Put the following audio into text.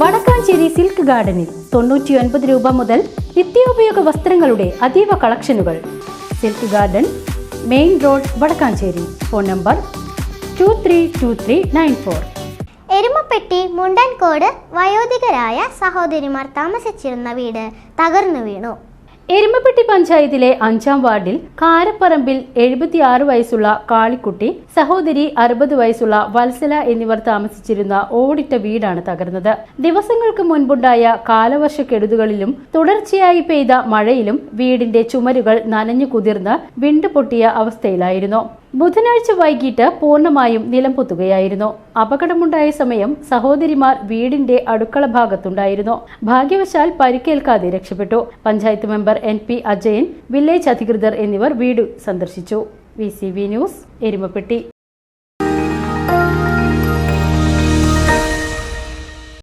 Vadakkanchery silk ഗാർഡനിൽ തൊണ്ണൂറ്റിയൊൻപത് രൂപ മുതൽ നിത്യോപയോഗ വസ്ത്രങ്ങളുടെ അതീവ കളക്ഷനുകൾ. Silk garden main road Vadakkancherry. Phone number two three two three nine four. Erumapetty Mundankode വയോധികരായ സഹോദരിമാർ താമസിച്ചിരുന്ന വീട് തകർന്നു വീണു. എരുമപ്പെട്ടി പഞ്ചായത്തിലെ അഞ്ചാം വാർഡിൽ കാരപ്പറമ്പിൽ എഴുപത്തിയാറ് വയസ്സുള്ള കാളിക്കുട്ടി സഹോദരി അറുപത് വയസ്സുള്ള വത്സല എന്നിവർ താമസിച്ചിരുന്ന ഓടിട്ട വീടാണ് തകർന്നത്. ദിവസങ്ങൾക്ക് മുൻപുണ്ടായ കാലവർഷക്കെടുതികളിലും തുടർച്ചയായി പെയ്ത മഴയിലും വീടിന്റെ ചുമരുകൾ നനഞ്ഞു കുതിർന്ന് വിണ്ടുപൊട്ടിയ അവസ്ഥയിലായിരുന്നു. ബുധനാഴ്ച വൈകിട്ട് പൂർണമായും നിലംപൊത്തുകയായിരുന്നു അപകടമുണ്ടായ സമയം സഹോദരിമാർ വീടിന്റെ അടുക്കള ഭാഗത്തുണ്ടായിരുന്നു. ഭാഗ്യവശാൽ പരിക്കേൽക്കാതെ രക്ഷപ്പെട്ടു. Panchayat member N P Ajayan village അധികൃതർ എന്നിവർ വീട് സന്ദർശിച്ചു. V news Erumapetty.